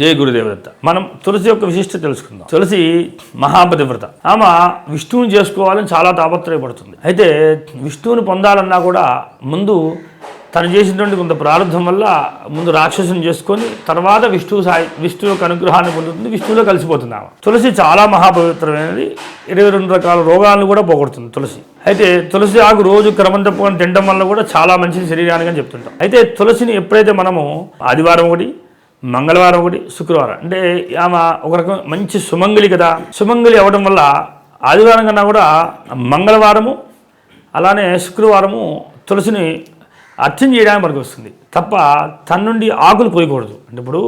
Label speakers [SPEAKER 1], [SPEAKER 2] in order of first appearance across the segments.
[SPEAKER 1] జయ గురుదేవదత్త. మనం తులసి యొక్క విశిష్టత తెలుసుకుందాం. తులసి మహాపతివ్రత. ఆమె విష్ణువుని చేసుకోవాలని చాలా తాపత్రయపడుతుంది. అయితే విష్ణువుని పొందాలన్నా కూడా ముందు తను చేసినటువంటి కొంత ప్రారంభం వల్ల ముందు రాక్షసుని చేసుకొని తర్వాత విష్ణువు సాయి విష్ణువు యొక్క అనుగ్రహాన్ని పొందుతుంది విష్ణువులో కలిసిపోతుంది ఆమె. తులసి చాలా మహాపవిత్రమైనది. ఇరవై రెండు రకాల రోగాలను కూడా పోగొడుతుంది తులసి. అయితే తులసి ఆకు రోజు క్రమం తప్పకుండా తినడం వల్ల కూడా చాలా మంచిది శరీరానికి అని చెప్తుంటాం. అయితే తులసిని ఎప్పుడైతే మనము ఆదివారం ఒకటి మంగళవారం ఒకటి శుక్రవారం. అంటే ఆమె ఒక రకం మంచి సుమంగళి కదా. సుమంగళి అవ్వడం వల్ల ఆదివారం కన్నా కూడా మంగళవారము అలానే శుక్రవారము తులసిని అర్థం చేయడానికి మనకు వస్తుంది. తప్ప తన నుండి ఆకులు పోయకూడదు. అంటే ఇప్పుడు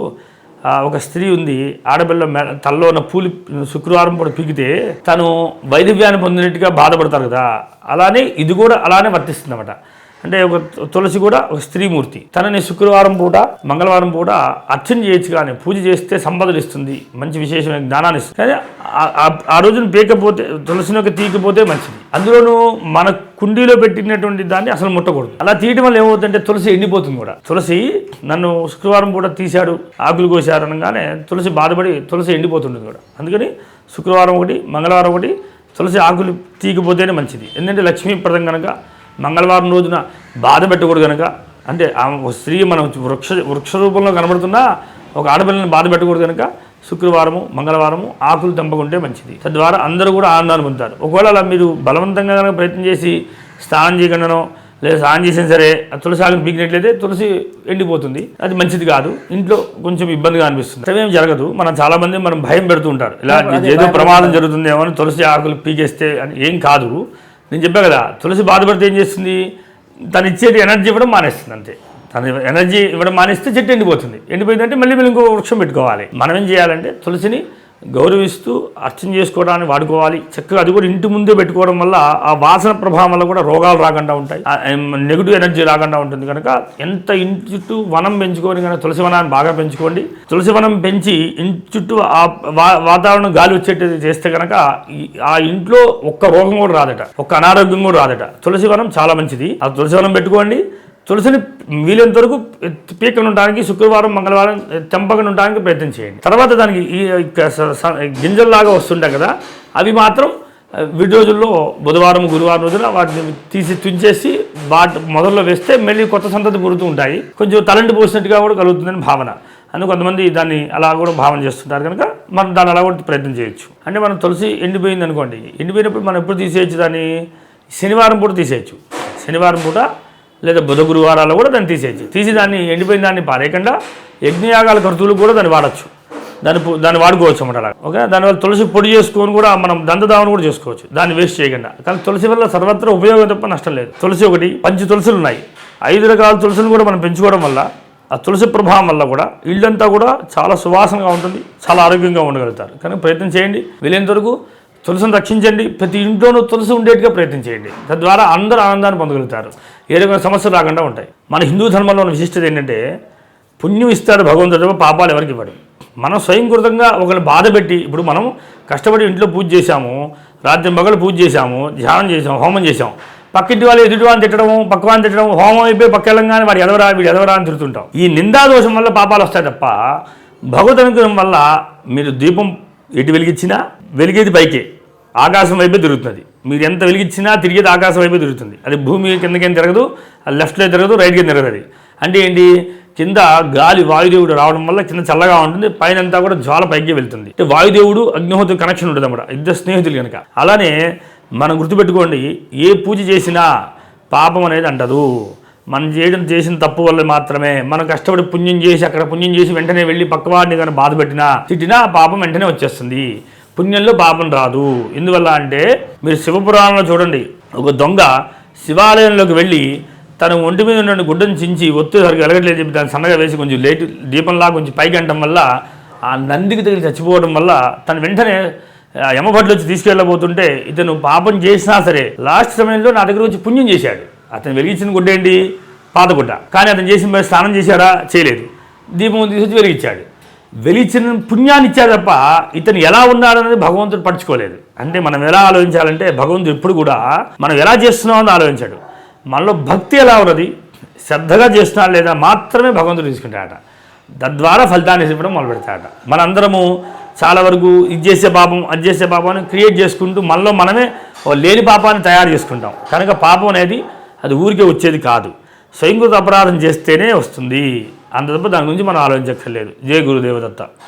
[SPEAKER 1] ఒక స్త్రీ ఉంది ఆడపిల్ల మె తల్లో ఉన్న పూలు శుక్రవారం కూడా పీకితే తను వైద్యవ్యాన్ని పొందినట్టుగా బాధపడతారు కదా. అలానే ఇది కూడా అలానే వర్తిస్తుంది అన్నమాట అంటే ఒక తులసి కూడా ఒక స్త్రీమూర్తి. తనని శుక్రవారం పూట మంగళవారం పూట అర్చన చేయొచ్చు కానీ పూజ చేస్తే సంపదలు ఇస్తుంది. మంచి విశేషమైన జ్ఞానాన్ని ఇస్తుంది. కానీ ఆ- రోజున పీకపోతే తులసిని ఒక తీయకపోతే మంచిది. అందులోనూ మన కుండీలో పెట్టినటువంటి దాన్ని అసలు ముట్టకూడదు. అలా తీయడం వల్ల ఏమవుతుందంటే తులసి ఎండిపోతుంది కూడా. తులసి నన్ను శుక్రవారం పూట తీశాడు ఆకులు కోసారు అనగానే తులసి బాధపడి తులసి ఎండిపోతుంటుంది కూడా. అందుకని శుక్రవారం ఒకటి మంగళవారం ఒకటి తులసి ఆకులు తీయకపోతేనే మంచిది. ఎందుకంటే లక్ష్మీప్రదం కనుక మంగళవారం రోజున బాధ పెట్టకూడదు కనుక అంటే స్త్రీ మనం వృక్ష వృక్ష రూపంలో కనబడుతున్నా ఒక ఆడపిల్లని బాధ పెట్టకూడదు కనుక శుక్రవారము మంగళవారము ఆకులు తెంపకుంటే మంచిది. తద్వారా అందరూ కూడా ఆనందాన్ని పొందుతారు. ఒకవేళ అలా మీరు బలవంతంగా కనుక ప్రయత్నం చేసి స్నానం చేయకుండానో లేదా స్నానం చేసినా సరే తులసి ఆకులు పీకినట్లయితే తులసి ఎండిపోతుంది. అది మంచిది కాదు. ఇంట్లో కొంచెం ఇబ్బందిగా అనిపిస్తుంది. అవేం జరగదు. మనం చాలా మంది మనం భయం పెడుతూ ఉంటారు. ఇలా ఏదో ప్రమాదం జరుగుతుందేమో అని తులసి ఆకులు పీకేస్తే అని ఏం కాదు. నేను చెప్పా కదా తులసి బాధపడితే ఏం చేస్తుంది? తను ఇచ్చేది ఎనర్జీ ఇవ్వడం మానేస్తుంది అంతే. తను ఎనర్జీ ఇవ్వడం మానేస్తే చెట్టు ఎండిపోతుంది. ఎండిపోయిందంటే మళ్ళీ మళ్ళీ ఇంకో వృక్షం పెట్టుకోవాలి. మనం ఏం చేయాలంటే తులసిని గౌరవిస్తూ అర్చన చేసుకోవడానికి వాడుకోవాలి. చక్కగా అది కూడా ఇంటి ముందే పెట్టుకోవడం వల్ల ఆ వాసన ప్రభావం వల్ల కూడా రోగాలు రాకుండా ఉంటాయి. నెగిటివ్ ఎనర్జీ రాకుండా ఉంటుంది కనుక ఎంత ఇంటి చుట్టూ వనం పెంచుకొని కనుక తులసి వనాన్ని బాగా పెంచుకోండి. తులసి వనం పెంచి ఇంటి చుట్టూ ఆ వా- వాతావరణం గాలి వచ్చేటది చేస్తే కనుక ఈ- ఆ ఇంట్లో ఒక్క రోగం కూడా రాదట. ఒక్క అనారోగ్యం కూడా రాదట. తులసి వనం చాలా మంచిది. ఆ తులసి వనం పెట్టుకోండి. తులసిని వీలైనంత వరకు పీకను ఉండడానికి శుక్రవారం మంగళవారం తెంపకను ఉండడానికి ప్రయత్నం చేయండి. తర్వాత దానికి ఈ గింజల్లాగా వస్తుంటాయి కదా అవి మాత్రం విడి రోజుల్లో బుధవారం గురువారం రోజున వాటిని తీసి తుంచేసి వాటి మొదల్లో వేస్తే మళ్ళీ కొత్త సంతతి పుడుతూ ఉంటాయి. కొంచెం తలంటి పోసినట్టుగా కూడా కలుగుతుందని భావన. అందుకు కొంతమంది దాన్ని అలా కూడా భావన చేస్తుంటారు కనుక మనం దాన్ని అలా కూడా ప్రయత్నం చేయొచ్చు. అంటే మనం తులసి ఎండిపోయింది అనుకోండి ఎండిపోయినప్పుడు మనం ఎప్పుడు తీసేయచ్చు దాన్ని? శనివారం పూట తీసేయచ్చు. శనివారం పూట లేదా బుధ గురువారాల్లో కూడా దాన్ని తీసేయచ్చు. తీసి దాన్ని ఎండిపోయిన దాన్ని పారేయకుండా యజ్ఞయాగాల ఖర్చులు కూడా దాన్ని వాడచ్చు. దాన్ని దాన్ని వాడుకోవచ్చు అన్నమాట అలా ఓకే దానివల్ల తులసి పొడి చేసుకొని కూడా మనం దంతదావన కూడా చేసుకోవచ్చు. దాన్ని వేస్ట్ చేయకుండా. కానీ తులసి వల్ల సర్వత్రా ఉపయోగం తప్ప నష్టం లేదు. తులసి ఒకటి పంచి తులసులు ఉన్నాయి ఐదు రకాల తులసులు కూడా మనం పెంచుకోవడం వల్ల ఆ తులసి ప్రభావం వల్ల కూడా ఇల్లంతా కూడా చాలా సువాసనగా ఉంటుంది చాలా ఆరోగ్యంగా ఉండగలుగుతారు. కానీ ప్రయత్నం చేయండి. వీలైనంత వరకు తులసిని రక్షించండి. ప్రతి ఇంట్లోనూ తులసి ఉండేట్టుగా ప్రయత్నం చేయండి. తద్వారా అందరూ ఆనందాన్ని పొందగలుగుతారు. ఏ రకమైన సమస్యలు రాకుండా ఉంటాయి. మన హిందూ ధర్మంలో ఉన్న విశిష్టత ఏంటంటే పుణ్యం ఇస్తాడు భగవంతుడు పాపాలు ఎవరికి ఇవ్వడు. మనం స్వయంకృతంగా ఒకరిని బాధ పెట్టి ఇప్పుడు మనం కష్టపడి ఇంట్లో పూజ చేశాము రాత్రి మగలు పూజ చేశాము ధ్యానం చేసాము హోమం చేశాము. పక్కింటి వాళ్ళు ఎదుటి వాళ్ళని తిట్టడం పక్కవాన్ని తిట్టడం హోమం అయిపోయి పక్కెళ్ళంగానే వాడు ఎదవరా వీడు ఎదవరా అని తిరుగుతుంటాం ఈ నిందాదోషం వల్ల పాపాలు వస్తాయి తప్ప భగవద్ అనుగ్రహం వల్ల మీరు దీపం ఎటు వెలిగించినా వెలిగేది పైకే. ఆకాశం వైపే తిరుగుతుంది. మీరు ఎంత వెలిగించినా తిరిగేది ఆకాశం వైపే తిరుగుతుంది. అది భూమి కిందకేం తిరగదు లెఫ్ట్లో తిరగదు రైట్కి తిరగదు అంటే ఏంటి? కింద గాలి వాయుదేవుడు రావడం వల్ల కింద చల్లగా ఉంటుంది పైన అంతా కూడా జ్వాల పైకి వెళ్తుంది. అంటే వాయుదేవుడు అగ్నిహోత్రి కనెక్షన్ ఉంటుంది అన్నమాట ఇద్దరు స్నేహితులు కనుక. అలానే మనం గుర్తుపెట్టుకోండి ఏ పూజ చేసినా పాపం అనేది అంటదు. మనం చేయడం చేసిన తప్పు వల్ల మాత్రమే. మనం కష్టపడి పుణ్యం చేసి అక్కడ పుణ్యం చేసి వెంటనే వెళ్ళి పక్కవాడిని కానీ బాధ పెట్టినా తిట్టినా పాపం వెంటనే వచ్చేస్తుంది. పుణ్యంలో పాపం రాదు. ఎందువల్ల అంటే మీరు శివపురాణంలో చూడండి. ఒక దొంగ శివాలయంలోకి వెళ్ళి తన ఒంటి మీద ఉన్న గుడ్డను చించి ఒత్తిడి సరిగ్గా ఎలగట్లేదు చెప్పి దాన్ని సన్నగా వేసి కొంచెం లేట్ దీపంలా కొంచెం పైకి అంటం వల్ల ఆ నందికి తగిలి చచ్చిపోవడం వల్ల తను వెంటనే యమభట్లు వచ్చి తీసుకెళ్ళబోతుంటే ఇతను పాపం చేసినా సరే లాస్ట్ సమయంలో నా దగ్గర వచ్చి పుణ్యం చేశాడు. అతను వెలిగించిన గుడ్డ ఏంటి? పాత గుడ్డ కానీ అతను చేసిన స్నానం చేశాడా? చేయలేదు. దీపం తీసుకొచ్చి వెలిగించాడు. వెలిచిన పుణ్యాన్ని ఇచ్చాడు తప్ప ఇతను ఎలా ఉన్నాడనేది భగవంతుడు పట్టించుకోలేదు. అంటే మనం ఎలా ఆలోచించాలంటే భగవంతుడు ఎప్పుడు కూడా మనం ఎలా చేస్తున్నామో అని ఆలోచించాడు. మనలో భక్తి ఎలా ఉన్నది? శ్రద్ధగా చేస్తున్నాడు లేదా మాత్రమే భగవంతుడు తీసుకుంటాడట. తద్వారా ఫలితాన్ని చెప్పడం మొదలు పెడతాడట మనందరము చాలా వరకు ఇది చేసే పాపం అది చేసే పాపాన్ని క్రియేట్ చేసుకుంటూ మనలో మనమే లేని పాపాన్ని తయారు చేసుకుంటాం. కనుక పాపం అనేది అది ఊరికే వచ్చేది కాదు. స్వయంకృత అపరాధం చేస్తేనే వస్తుంది. అంత తప్ప దాని గురించి మనం ఆలోచించక్కర్లేదు. జయ గురుదేవదత్త.